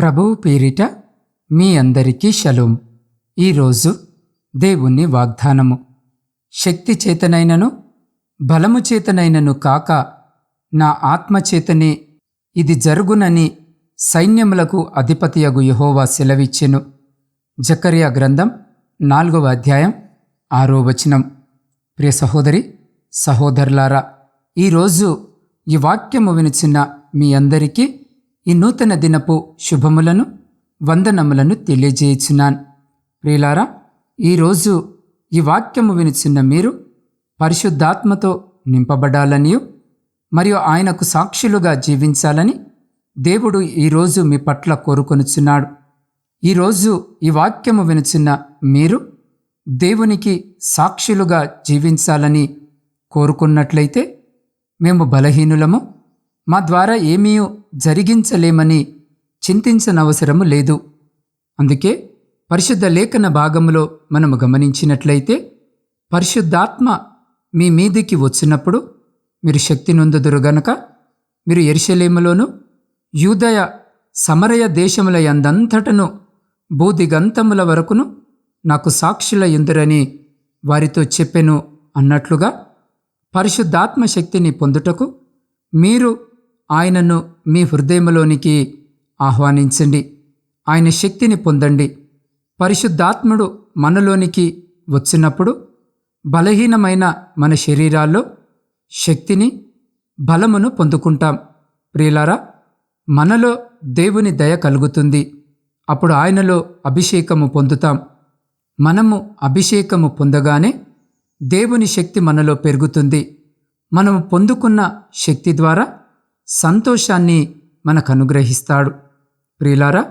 ప్రభువు పేరిట మీ అందరికీ షలోం. ఈరోజు దేవుని వాగ్దానము. శక్తి చేతనైనను బలము చేతనైనను కాక నా ఆత్మ చేతనే ఇది జరుగునని సైన్యములకు అధిపతియగు యహోవా సెలవిచ్చెను. జకర్యా గ్రంథం నాలుగవ అధ్యాయం ఆరో వచనం. ప్రియ సహోదరి సహోదరులారా ఈరోజు ఈ వాక్యము వినిచిన మీ అందరికీ ఈ నూతన దినపు శుభములను వందనములను తెలియజేయుచున్నాను. ప్రియులారా ఈరోజు ఈ వాక్యము వినిచిన మీరు పరిశుద్ధాత్మతో నింపబడాలనియు మరియు ఆయనకు సాక్షులుగా జీవించాలని దేవుడు ఈరోజు మీ పట్ల కోరుకొనుచున్నాడు. ఈరోజు ఈ వాక్యము వినుచున్న మీరు దేవునికి సాక్షులుగా జీవించాలని కోరుకున్నట్లయితే మేము బలహీనులము మా ద్వారా ఏమీ జరిగించలేమని చింతించనవసరము లేదు. అందుకే పరిశుద్ధ లేఖన భాగంలో మనము గమనించినట్లయితే పరిశుద్ధాత్మ మీ మీదికి వచ్చినప్పుడు మీరు శక్తి నొందుదురు గనక మీరు ఎరిశలేములోను యూదయ సమరయ దేశముల ఎందంతటను బూదిగంతముల వరకును నాకు సాక్షుల ఎందురని వారితో చెప్పెను అన్నట్లుగా పరిశుద్ధాత్మ శక్తిని పొందుటకు మీరు ఆయనను మీ హృదయంలోనికి ఆహ్వానించండి. ఆయన శక్తిని పొందండి. పరిశుద్ధాత్ముడు మనలోనికి వచ్చినప్పుడు బలహీనమైన మన శరీరాల్లో శక్తిని బలమును పొందుకుంటాం. ప్రియులారా మనలో దేవుని దయ కలుగుతుంది. అప్పుడు ఆయనలో అభిషేకము పొందుతాం. మనము అభిషేకము పొందగానే దేవుని శక్తి మనలో పెరుగుతుంది. మనము పొందుకున్న శక్తి ద్వారా సంతోషాన్ని మనకు అనుగ్రహిస్తాడు ప్రియులారా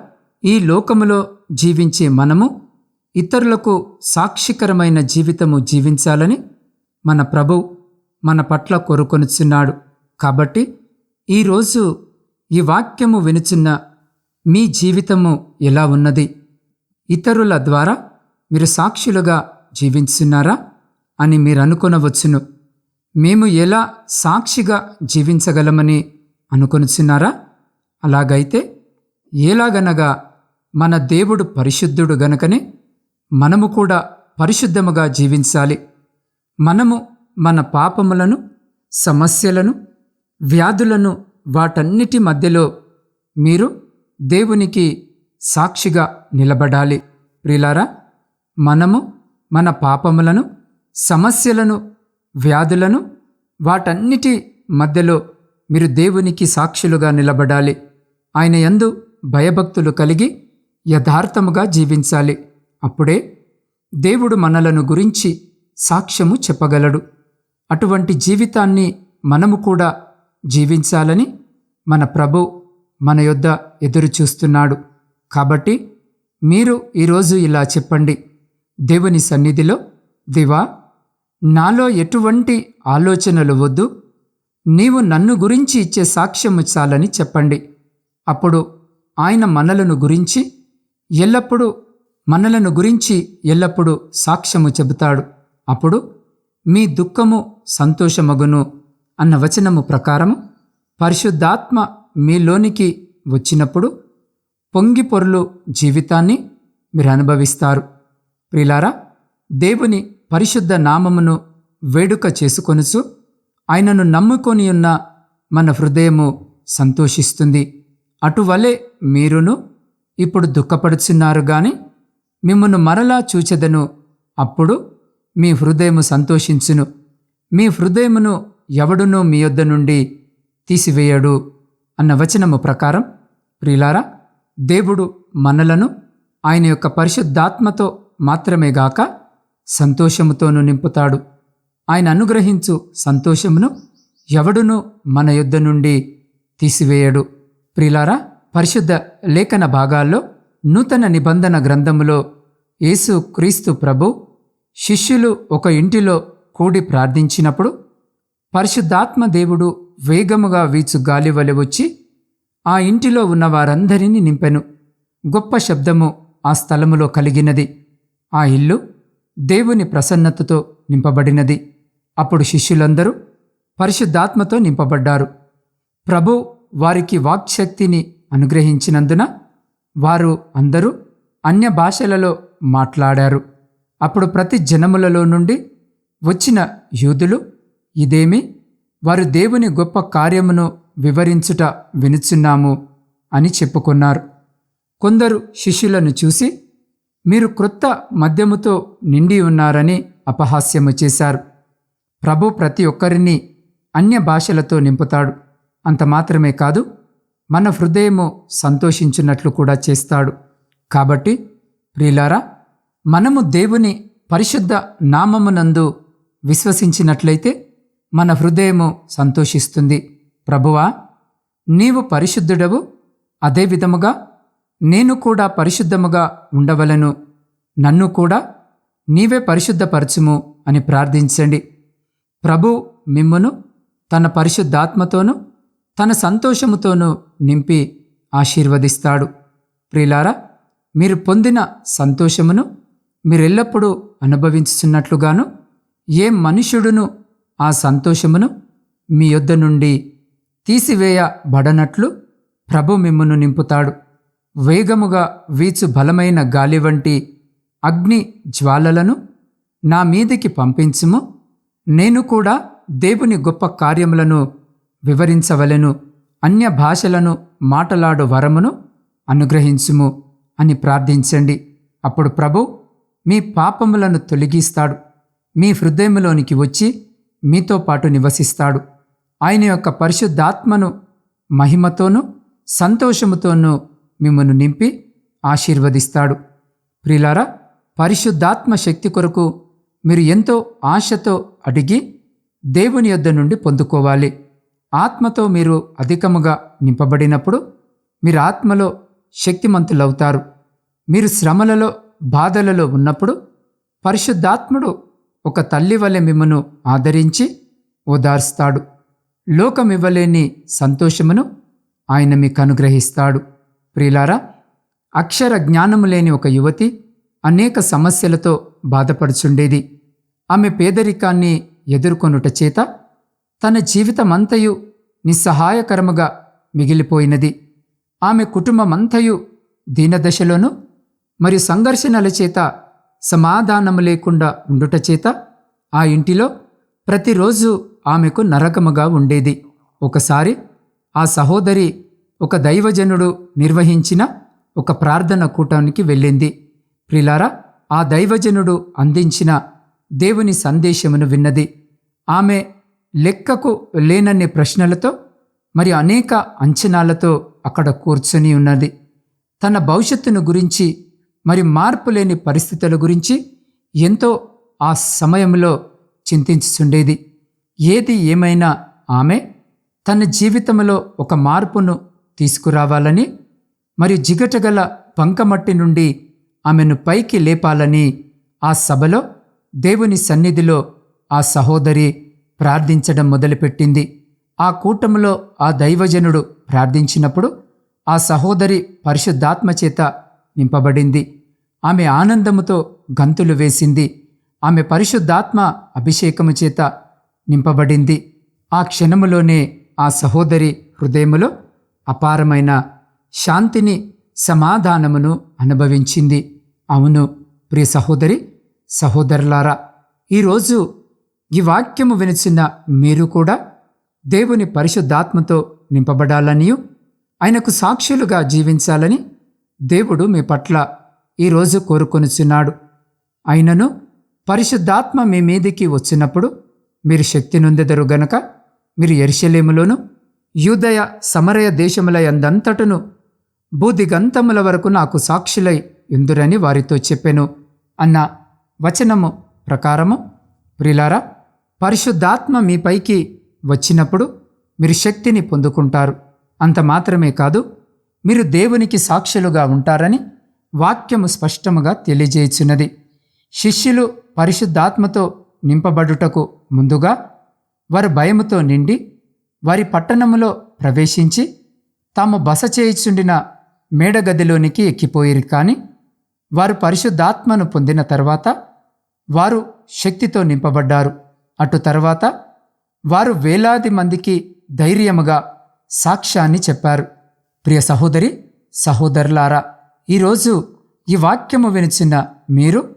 ఈ లోకములో జీవించే మనము ఇతరులకు సాక్షికరమైన జీవితము జీవించాలని మన ప్రభు మన పట్ల కోరుకొనుచున్నాడు. కాబట్టి ఈరోజు ఈ వాక్యము వినుచున్న మీ జీవితము ఎలా ఉన్నది? ఇతరుల ద్వారా మీరు సాక్షులుగా జీవించున్నారా అని మీరు అనుకొనవచ్చును మేము ఎలా సాక్షిగా జీవించగలమని అనుకొనుచున్నారా? అలాగైతే ఎలాగనగా మన దేవుడు పరిశుద్ధుడు గనుకనే మనము కూడా పరిశుద్ధముగా జీవించాలి. మనము మన పాపములను సమస్యలను వ్యాధులను వాటన్నిటి మధ్యలో మీరు దేవునికి సాక్షిగా నిలబడాలి. ప్రిలారా మనము మన పాపములను సమస్యలను వ్యాధులను వాటన్నిటి మధ్యలో మీరు దేవునికి సాక్షులుగా నిలబడాలి. ఆయన యందు భయభక్తులు కలిగి యథార్థముగా జీవించాలి. అప్పుడే దేవుడు మనలను గురించి సాక్ష్యము చెప్పగలడు. అటువంటి జీవితాన్ని మనము కూడా జీవించాలని మన ప్రభు మన యొద్ద ఎదురు చూస్తున్నాడు కాబట్టి మీరు ఈరోజు ఇలా చెప్పండి. దేవుని సన్నిధిలో దివా నాలో ఎటువంటి ఆలోచనలు వద్దు. నీవు నన్ను గురించి ఇచ్చే సాక్ష్యము చాలని చెప్పండి. అప్పుడు ఆయన మనలను గురించి ఎల్లప్పుడూ మనలను గురించి ఎల్లప్పుడూ సాక్ష్యము చెబుతాడు. అప్పుడు మీ దుఃఖము సంతోషమగును అన్న వచనము ప్రకారము పరిశుద్ధాత్మ మీలోనికి వచ్చినప్పుడు పొంగి పొరులు జీవితాన్ని మీరు అనుభవిస్తారు. ప్రిలారా దేవుని పరిశుద్ధ నామమును వేడుక చేసుకొనుచు ఆయనను నమ్ముకొని ఉన్న మన హృదయము సంతోషిస్తుంది. అటువలే మీరును ఇప్పుడు దుఃఖపడుచున్నారు గాని మిమ్మను మరలా చూచెదను. అప్పుడు మీ హృదయము సంతోషించును. మీ హృదయమును ఎవడునూ మీ యొద్ద నుండి తీసివేయడు అన్న వచనము ప్రకారం ప్రియులారా దేవుడు మనలను ఆయన యొక్క పరిశుద్ధాత్మతో మాత్రమే గాక సంతోషముతోనూ నింపుతాడు. ఆయన అనుగ్రహించు సంతోషమును ఎవడునూ మన యుద్ధ నుండి తీసివేయడు. ప్రిలారా పరిశుద్ధ లేఖన భాగాల్లో నూతన నిబంధన గ్రంథములో యేసు క్రీస్తు ప్రభు శిష్యులు ఒక ఇంటిలో కూడి ప్రార్థించినప్పుడు పరిశుద్ధాత్మ దేవుడు వేగముగా వీచు గాలి వలె వచ్చి ఆ ఇంటిలో ఉన్న వారందరినీ నింపెను. గొప్ప శబ్దము ఆ స్థలములో కలిగినది. ఆ ఇల్లు దేవుని ప్రసన్నతతో నింపబడినది. అప్పుడు శిష్యులందరూ పరిశుద్ధాత్మతో నింపబడ్డారు. ప్రభు వారికి వాక్శక్తిని అనుగ్రహించినందున వారు అందరూ అన్య భాషలలో మాట్లాడారు. అప్పుడు ప్రతి జనములలో నుండి వచ్చిన యూదులు ఇదేమి వారు దేవుని గొప్ప కార్యమును వివరించుట వినుచున్నాము అని చెప్పుకున్నారు. కొందరు శిష్యులను చూసి మీరు క్రొత్త మద్యముతో నిండి ఉన్నారని అపహాస్యము చేశారు. ప్రభు ప్రతి ఒక్కరిని అన్య భాషలతో నింపుతాడు. అంత మాత్రమే కాదు మన హృదయము సంతోషించినట్లు కూడా చేస్తాడు. కాబట్టి ప్రియులారా మనము దేవుని పరిశుద్ధ నామమునందు విశ్వసించినట్లయితే మన హృదయము సంతోషిస్తుంది. ప్రభువా నీవు పరిశుద్ధుడవు. అదే విధముగా నేను కూడా పరిశుద్ధముగా ఉండవలను. నన్ను కూడా నీవే పరిశుద్ధపరచుము అని ప్రార్థించండి. ప్రభు మిమ్మును తన పరిశుద్ధాత్మతోనూ తన సంతోషముతోనూ నింపి ఆశీర్వదిస్తాడు. ప్రిలారా మీరు పొందిన సంతోషమును మీరెల్లప్పుడూ అనుభవించుచున్నట్లుగాను ఏ మనుష్యుడును ఆ సంతోషమును మీ యొద్ద నుండి తీసివేయబడనట్లు ప్రభు మిమ్మును నింపుతాడు. వేగముగా వీచు బలమైన గాలి వంటి అగ్ని జ్వాలలను నా మీదికి పంపించుము. నేను కూడా దేవుని గొప్ప కార్యములను వివరించవలెను అన్య భాషలను మాటలాడు వరమును అనుగ్రహించుము అని ప్రార్థించండి. అప్పుడు ప్రభు మీ పాపములను తొలగిస్తాడు మీ హృదయములోనికి వచ్చి మీతో పాటు నివసిస్తాడు. ఆయన యొక్క పరిశుద్ధాత్మను మహిమతోనూ సంతోషముతోనూ మిమ్మను నింపి ఆశీర్వదిస్తాడు. ప్రిలారా పరిశుద్ధాత్మ శక్తి కొరకు మీరు ఎంతో ఆశతో అడిగి దేవుని యొద్ద నుండి పొందుకోవాలి. ఆత్మతో మీరు అధికముగా నింపబడినప్పుడు మీరు ఆత్మలో శక్తిమంతులవుతారు. మీరు శ్రమలలో బాధలలో ఉన్నప్పుడు పరిశుద్ధాత్ముడు ఒక తల్లి వలె మిమ్మను ఆదరించి ఓదార్స్తాడు. లోకమివ్వలేని సంతోషమును ఆయన మీకు అనుగ్రహిస్తాడు. ప్రియులారా అక్షర జ్ఞానము లేని ఒక యువతి అనేక సమస్యలతో బాధపడుచుండేది. ఆమె పేదరికాన్ని ఎదుర్కొనుట చేత తన జీవితమంతయు నిస్సహాయకరముగా మిగిలిపోయినది. ఆమె కుటుంబమంతయు దీనదశలోను మరియు సంఘర్షణల చేత సమాధానము లేకుండా ఉండుట చేత ఆ ఇంటిలో ప్రతిరోజు ఆమెకు నరకముగా ఉండేది. ఒకసారి ఆ సహోదరి ఒక దైవజనుడు నిర్వహించిన ఒక ప్రార్థన కూటానికి వెళ్ళింది. ప్రిలారా ఆ దైవజనుడు అందించిన దేవుని సందేశమును విన్నది. ఆమె లెక్కకు లేనన్ని ప్రశ్నలతో మరి అనేక అంచనాలతో అక్కడ కూర్చొని ఉన్నది. తన భవిష్యత్తును గురించి మరి మార్పు లేని పరిస్థితుల గురించి ఎంతో ఆ సమయంలో చింతించుచుండేది. ఏది ఏమైనా ఆమె తన జీవితంలో ఒక మార్పును తీసుకురావాలని మరి జిగటగల బంకమట్టి నుండి ఆమెను పైకి లేపాలని ఆ సభలో దేవుని సన్నిధిలో ఆ సహోదరి ప్రార్థించడం మొదలుపెట్టింది. ఆ కూటములో ఆ దైవజనుడు ప్రార్థించినప్పుడు ఆ సహోదరి పరిశుద్ధాత్మ చేత నింపబడింది. ఆమె ఆనందముతో గంతులు వేసింది. ఆమె పరిశుద్ధాత్మ అభిషేకము చేత నింపబడింది. ఆ క్షణములోనే ఆ సహోదరి హృదయములో అపారమైన శాంతిని సమాధానమును అనుభవించింది. అవును ప్రియ సహోదరి సహోదరులారా ఈరోజు ఈ వాక్యము వినిచిన మీరు కూడా దేవుని పరిశుద్ధాత్మతో నింపబడాలనియు ఆయనకు సాక్షులుగా జీవించాలని దేవుడు మీ పట్ల ఈరోజు కోరుకొనుచున్నాడు. అయినను పరిశుద్ధాత్మ మీ మీదికి వచ్చినప్పుడు మీరు శక్తి నొందెదరు గనక మీరు ఎరిశలేములోను యూదయ సమరయ దేశముల ఎందంతటను బూదిగంతముల వరకు నాకు సాక్షులై ఎందురని వారితో చెప్పెను. అన్న వచనము ప్రకారము ప్రిలారా పరిశుద్ధాత్మ మీపైకి వచ్చినప్పుడు మీరు శక్తిని పొందుకుంటారు. అంత మాత్రమే కాదు మీరు దేవునికి సాక్షులుగా ఉంటారని వాక్యము స్పష్టముగా తెలియజేయుచున్నది. శిష్యులు పరిశుద్ధాత్మతో నింపబడుటకు ముందుగా వారు భయముతో నిండి వారి పట్టణములో ప్రవేశించి తాము బస చేయుచుండిన మేడగదిలోనికి ఎక్కిపోయిరు కానీ వారు పరిశుద్ధాత్మను పొందిన తర్వాత వారు శక్తితో నింపబడ్డారు. అటు తర్వాత వారు వేలాది మందికి ధైర్యముగా సాక్ష్యాన్ని చెప్పారు. ప్రియ సహోదరి సహోదరులారా ఈరోజు ఈ వాక్యము వినిచిన మీరు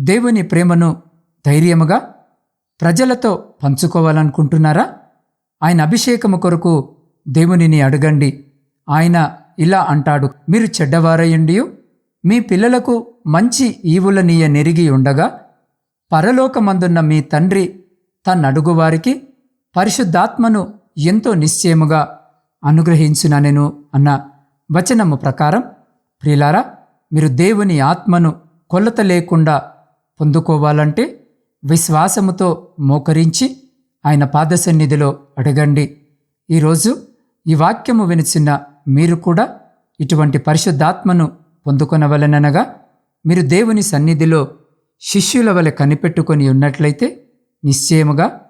దేవుని ప్రేమను ధైర్యముగా ప్రజలతో పంచుకోవాలనుకుంటున్నారా? ఆయన అభిషేకము కొరకు దేవునిని అడగండి. ఆయన ఇలా అంటాడు మీరు చెడ్డవారయ్యుండియు? మీ పిల్లలకు మంచి ఈవులనీయ నెరిగి ఉండగా పరలోకమందున్న మీ తండ్రి తన్నడుగువారికి పరిశుద్ధాత్మను ఎంతో నిశ్చయముగా అనుగ్రహించుననెను అన్న వచనము ప్రకారం ప్రిలారా మీరు దేవుని ఆత్మను కొలత లేకుండా పొందుకోవాలంటే విశ్వాసముతో మోకరించి ఆయన పాదసన్నిధిలో అడగండి. ఈరోజు ఈ వాక్యము వినిచిన మీరు కూడా ఇటువంటి పరిశుద్ధాత్మను పొందుకొనవలననగా మీరు దేవుని సన్నిధిలో శిష్యుల వలె కనిపెట్టుకొని ఉన్నట్లయితే నిశ్చయముగా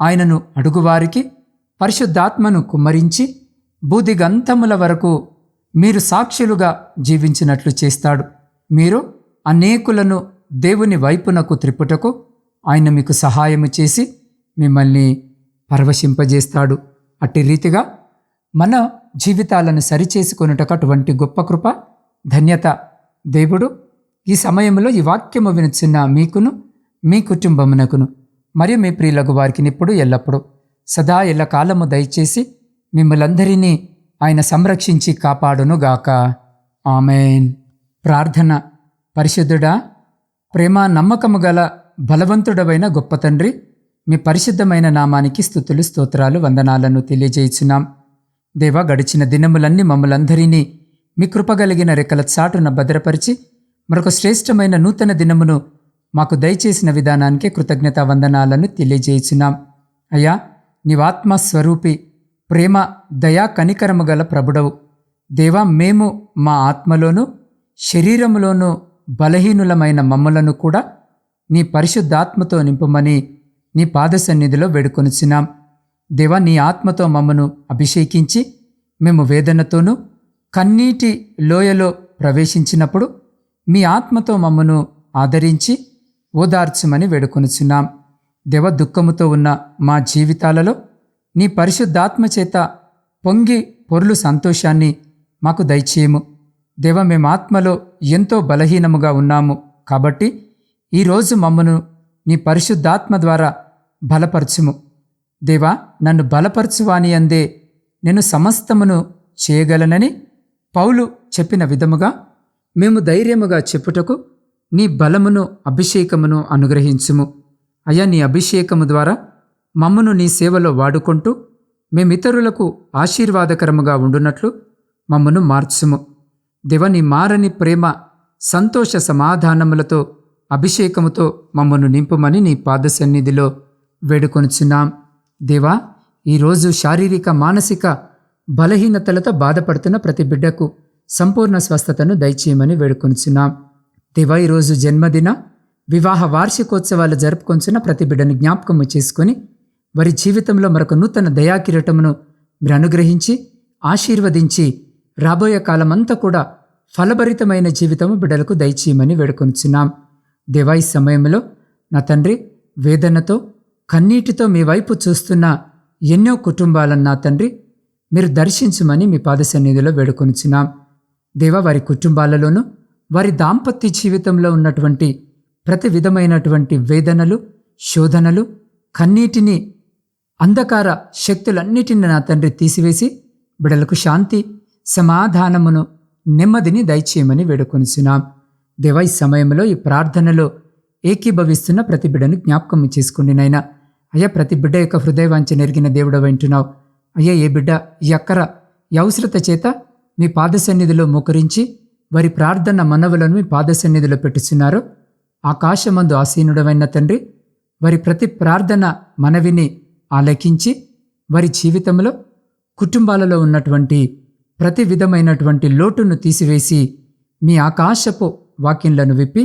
ఆయనను అడుగువారికి పరిశుద్ధాత్మను కుమ్మరించి బూదిగంతముల వరకు మీరు సాక్షులుగా జీవించినట్లు చేస్తాడు. మీరు అనేకులను దేవుని వైపునకు త్రిపుటకు ఆయన మీకు సహాయము చేసి మిమ్మల్ని పరవశింపజేస్తాడు. అట్టి రీతిగా మన జీవితాలను సరిచేసుకొనుటకు అటువంటి గొప్ప కృప ధన్యత దేవుడు. ఈ సమయంలో ఈ వాక్యము వినుచున్న మీకును మీ కుటుంబమునకును మరియు మీ ప్రియులకు వారికి ఇప్పుడు ఎల్లప్పుడూ సదా ఎల్ల కాలము దయచేసి మిమ్మలందరినీ ఆయన సంరక్షించి కాపాడునుగాక. ఆమెన్. ప్రార్థన. పరిశుద్ధుడా ప్రేమ నమ్మకము గల బలవంతుడవైన గొప్ప తండ్రి మీ పరిశుద్ధమైన నామానికి స్థుతులు స్తోత్రాలు వందనాలను తెలియజేయుచున్నాం. దేవా గడిచిన దినములన్నీ మమ్మలందరినీ మీ కృపగలిగిన రెక్కల చాటున భద్రపరిచి మరొక శ్రేష్టమైన నూతన దినమును మాకు దయచేసిన విధానానికి కృతజ్ఞత వందనాలను తెలియజేయుచున్నాం. అయ్యా నీవాత్మ స్వరూపి ప్రేమ దయా కనికరము గల ప్రభుడవు. దేవా మేము మా ఆత్మలోనూ శరీరములోనూ బలహీనులమైన మమ్మలను కూడా నీ పరిశుద్ధాత్మతో నింపమని నీ పాద సన్నిధిలో వేడుకొనుచున్నాం. దేవా నీ ఆత్మతో మమ్మను అభిషేకించి మేము వేదనతోనూ కన్నీటి లోయలో ప్రవేశించినప్పుడు మీ ఆత్మతో మమ్మను ఆదరించి ఓదార్చమని వేడుకొనుచున్నాం. దేవ దుఃఖముతో ఉన్న మా జీవితాలలో నీ పరిశుద్ధాత్మ చేత పొంగి పొర్లు సంతోషాన్ని మాకు దయచేయము. దేవ మేము ఆత్మలో ఎంతో బలహీనముగా ఉన్నాము కాబట్టి ఈరోజు మమ్మను నీ పరిశుద్ధాత్మ ద్వారా బలపరచుము. దేవా నన్ను బలపరచువాని అందే నేను సమస్తమును చేయగలనని పౌలు చెప్పిన విధముగా మేము ధైర్యముగా చెప్పుటకు నీ బలమును అభిషేకమును అనుగ్రహించుము. అయ్యా నీ అభిషేకము ద్వారా మమ్మను నీ సేవలో వాడుకుంటూ మేమితరులకు ఆశీర్వాదకరముగా ఉండునట్లు మమ్మను మార్చుము. దేవ నీ మారని ప్రేమ సంతోష సమాధానములతో అభిషేకముతో మమ్మను నింపుమని నీ పాద సన్నిధిలో వేడుకొనుచున్నాం. దేవా ఈరోజు శారీరక మానసిక బలహీనతలతో బాధపడుతున్న ప్రతి బిడ్డకు సంపూర్ణ స్వస్థతను దయచేయమని వేడుకొనుచున్నాం. దేవా ఈరోజు జన్మదిన వివాహ వార్షికోత్సవాలు జరుపుకొంచున్న ప్రతి బిడ్డను జ్ఞాపకము చేసుకొని వారి జీవితంలో మరొక నూతన దయాకిరటమును మీరు అనుగ్రహించి ఆశీర్వదించి రాబోయే కాలమంతా కూడా ఫలభరితమైన జీవితము బిడ్డలకు దయచేయమని వేడుకొనుచున్నాం. దేవా ఈ సమయంలో నా తండ్రి వేదనతో కన్నీటితో మీ వైపు చూస్తున్న ఎన్నో కుటుంబాలన్నా తండ్రి మీరు దర్శించమని మీ పాద సన్నిధిలో వేడుకొనుచున్నాం. దేవ వారి కుటుంబాలలోనూ వారి దాంపత్య జీవితంలో ఉన్నటువంటి ప్రతి విధమైనటువంటి వేదనలు శోధనలు కన్నీటిని అంధకార శక్తులన్నిటిని నా తండ్రి తీసివేసి బిడలకు శాంతి సమాధానమును నెమ్మదిని దయచేయమని వేడుకొనిచున్నాం. దేవ ఈ సమయంలో ఈ ప్రార్థనలో ఏకీభవిస్తున్న ప్రతి బిడ్డను జ్ఞాపకం చేసుకోండి నాయన. అయ్యా ప్రతి బిడ్డ యొక్క హృదయవాంఛ నెరిగిన దేవుడు వింటున్నావు అయ్యా ఏ బిడ్డ ఈ అక్కర ఈ అవసరత చేత మీ పాద సన్నిధిలో మోకరించి వారి ప్రార్థన మనవులను మీ పాద సన్నిధిలో పెట్టుచున్నారో. ఆకాశమందు ఆసీనుడమైన తండ్రి వారి ప్రతి ప్రార్థన మనవిని ఆలకించి వారి జీవితంలో కుటుంబాలలో ఉన్నటువంటి ప్రతి విధమైనటువంటి లోటును తీసివేసి మీ ఆకాశపు వాక్యంలను విప్పి